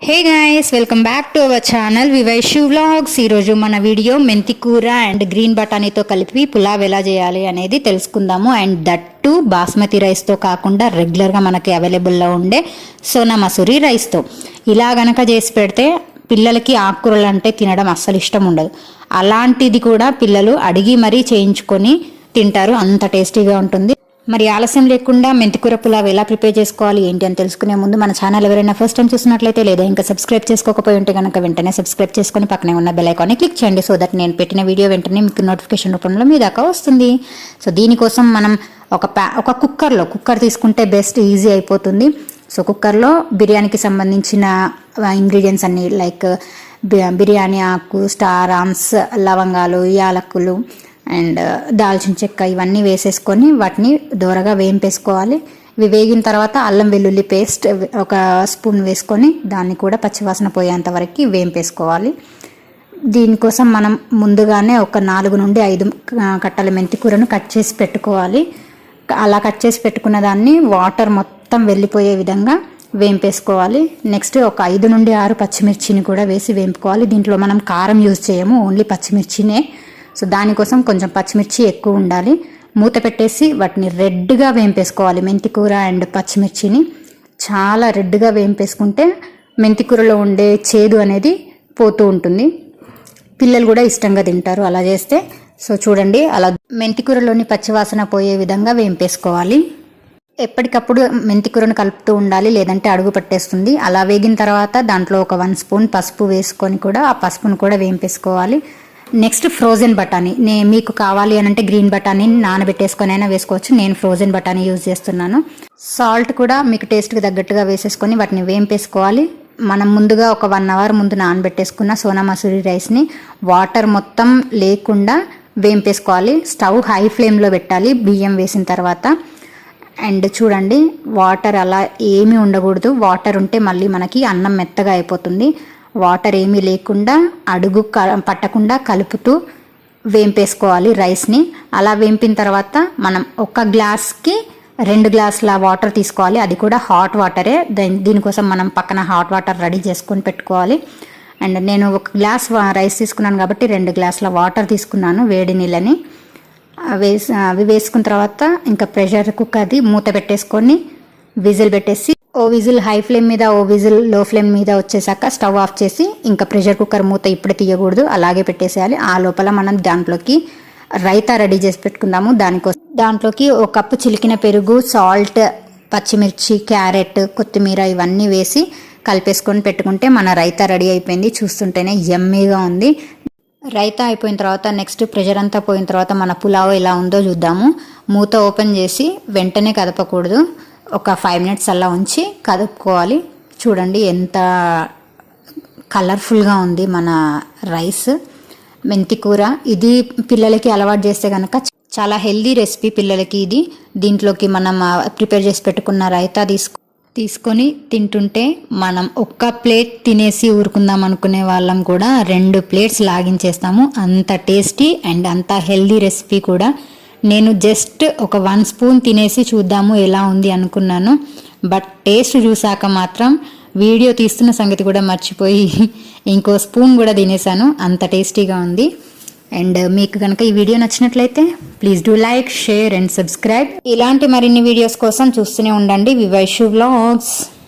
Hey guys welcome back to our channel Vivaishu vlogs ఈరోజు మన video మెంతి కూర అండ్ గ్రీన్ బటానీతో కలిపి పులావ్ ఎలా చేయాలి అనేది తెలుసుకుందాము. అండ్ దట్టు బాస్మతి రైస్తో కాకుండా రెగ్యులర్గా మనకి అవైలబుల్లో ఉండే సోనా మసూరి రైస్తో. ఇలా గనక చేసి పెడితే పిల్లలకి ఆకుకూరలు అంటే తినడం అస్సలు ఇష్టం ఉండదు. అలాంటిది కూడా పిల్లలు అడిగి మరీ చేయించుకొని తింటారు. అంత టేస్టీగా ఉంటుంది. మరి ఆలస్యం లేకుండా మెంతికూర పులావ్ ఎలా ప్రిపేర్ చేసుకోవాలి ఏంటి అని తెలుసుకునే ముందు మన ఛానల్ ఎవరైనా ఫస్ట్ టైం చూసినట్లయితే లేదా ఇంకా సబ్స్క్రైబ్ చేసుకోకపోయి ఉంటే కనుక వెంటనే సబ్స్క్రైబ్ చేసుకొని పక్కనే ఉన్న బెల్ ఐకాన్ని క్లిక్ చేయండి సో దట్ నేను పెట్టిన వీడియో వెంటనే మీకు నోటిఫికేషన్ రూపంలో మీ దాకా వస్తుంది. సో దీనికోసం మనం ఒక ప్యా ఒక కుక్కర్లో కుక్కర్ తీసుకుంటే బెస్ట్ ఈజీ అయిపోతుంది. సో కుక్కర్లో బిర్యానీకి సంబంధించిన ఇంగ్రీడియంట్స్ అన్ని లైక్ బిర్యానీ ఆకు స్టార్ ఆమ్స్ లవంగాలు యాలకులు అండ్ దాల్చిన చెక్క ఇవన్నీ వేసేసుకొని వాటిని దూరగా వేంపేసుకోవాలి. ఇవి వేగిన తర్వాత అల్లం వెల్లుల్లి పేస్ట్ ఒక స్పూన్ వేసుకొని దాన్ని కూడా పచ్చివాసన పోయేంత వరకు వేంపేసుకోవాలి. దీనికోసం మనం ముందుగానే ఒక నాలుగు నుండి ఐదు కట్టల మెంతికూరను కట్ చేసి పెట్టుకోవాలి. అలా కట్ చేసి పెట్టుకున్న దాన్ని వాటర్ మొత్తం వెళ్ళిపోయే విధంగా వేంపేసుకోవాలి. నెక్స్ట్ ఒక ఐదు నుండి ఆరు పచ్చిమిర్చిని కూడా వేసి వేంపుకోవాలి. దీంట్లో మనం కారం యూజ్ చేయము ఓన్లీ పచ్చిమిర్చినే. సో దానికోసం కొంచెం పచ్చిమిర్చి ఎక్కువ ఉండాలి. మూత పెట్టేసి వాటిని రెడ్గా వేంపేసుకోవాలి. మెంతికూర అండ్ పచ్చిమిర్చిని చాలా రెడ్గా వేంపేసుకుంటే మెంతికూరలో ఉండే చేదు అనేది పోతూ ఉంటుంది. పిల్లలు కూడా ఇష్టంగా తింటారు అలా చేస్తే. సో చూడండి అలా మెంతికూరలోని పచ్చివాసన పోయే విధంగా వేంపేసుకోవాలి. ఎప్పటికప్పుడు మెంతికూరను కలుపుతూ ఉండాలి లేదంటే అడుగు పట్టేస్తుంది. అలా వేగిన తర్వాత దాంట్లో ఒక వన్ స్పూన్ పసుపు వేసుకొని కూడా ఆ పసుపును కూడా వేంపేసుకోవాలి. నెక్స్ట్ ఫ్రోజన్ బఠానీ. నే మీకు కావాలి అని అంటే గ్రీన్ బఠానీ నానబెట్టేసుకొని అయినా వేసుకోవచ్చు. నేను ఫ్రోజన్ బఠానీ యూజ్ చేస్తున్నాను. సాల్ట్ కూడా మీకు టేస్ట్కి తగ్గట్టుగా వేసేసుకొని వాటిని వేంపేసుకోవాలి. మనం ముందుగా ఒక వన్ అవర్ ముందు నానబెట్టేసుకున్న సోనా మసూరి రైస్ని వాటర్ మొత్తం లేకుండా వేంపేసుకోవాలి. స్టవ్ హై ఫ్లేమ్లో పెట్టాలి. బియ్యం వేసిన తర్వాత. అండ్ చూడండి వాటర్ అలా ఏమీ ఉండకూడదు. వాటర్ ఉంటే మళ్ళీ మనకి అన్నం మెత్తగా అయిపోతుంది. వాటర్ ఏమీ లేకుండా అడుగు పట్టకుండా కలుపుతూ వేంపేసుకోవాలి రైస్ని. అలా వేంపిన తర్వాత మనం ఒక గ్లాస్కి రెండు గ్లాసుల వాటర్ తీసుకోవాలి. అది కూడా హాట్ వాటరే. దీనికోసం మనం పక్కన హాట్ వాటర్ రెడీ చేసుకొని పెట్టుకోవాలి. అండ్ నేను ఒక గ్లాస్ రైస్ తీసుకున్నాను కాబట్టి రెండు గ్లాసుల వాటర్ తీసుకున్నాను వేడి నీళ్ళని. వేసి అవి వేసుకున్న తర్వాత ఇంకా ప్రెషర్ కుక్కర్ది మూత పెట్టేసుకొని విజిల్ పెట్టేసి ఓ విజిల్ హై ఫ్లేమ్ మీద ఓ విజిల్లో ఫ్లేమ్ మీద వచ్చేసాక స్టవ్ ఆఫ్ చేసి ఇంకా ప్రెషర్ కుక్కర్ మూత ఇప్పుడే తీయకూడదు అలాగే పెట్టేసేయాలి. ఆ లోపల మనం దాంట్లోకి రైతా రెడీ చేసి పెట్టుకుందాము. దానికోసం దాంట్లోకి ఒక కప్పు చిలికిన పెరుగు సాల్ట్ పచ్చిమిర్చి క్యారెట్ కొత్తిమీర ఇవన్నీ వేసి కలిపేసుకొని పెట్టుకుంటే మన రైతా రెడీ అయిపోయింది. చూస్తుంటేనే ఎమ్మీగా ఉంది. రైతా అయిపోయిన తర్వాత నెక్స్ట్ ప్రెషర్ అంతా పోయిన తర్వాత మన పులావ్ ఎలా ఉందో చూద్దాము. మూత ఓపెన్ చేసి వెంటనే కదపకూడదు. ఒక ఫైవ్ మినిట్స్ అలా ఉంచి కదుపుకోవాలి. చూడండి ఎంత కలర్ఫుల్గా ఉంది మన రైస్ మెంతి కూర. ఇది పిల్లలకి అలవాటు చేస్తే కనుక చాలా హెల్దీ రెసిపీ పిల్లలకి ఇది. దీంట్లోకి మనం ప్రిపేర్ చేసి పెట్టుకున్న రైతా తీసుకు తీసుకొని తింటుంటే మనం ఒక్క ప్లేట్ తినేసి ఊరుకుందాం అనుకునే వాళ్ళం కూడా రెండు ప్లేట్స్ లాగించేస్తాము. అంత టేస్టీ అండ్ అంత హెల్దీ రెసిపీ కూడా నేను జస్ట్ ఒక వన్ స్పూన్ తినేసి చూద్దాము ఎలా ఉంది అనుకున్నాను. బట్ టేస్ట్ చూసాక మాత్రం వీడియో తీస్తున్న సంగతి కూడా మర్చిపోయి ఇంకో స్పూన్ కూడా తినేసాను. అంత టేస్టీగా ఉంది. అండ్ మీకు కనుక ఈ వీడియో నచ్చినట్లయితే please do like share and subscribe. ఇలాంటి మరిన్ని వీడియోస్ కోసం చూస్తూనే ఉండండి. వివైషు వ్లాగ్స్.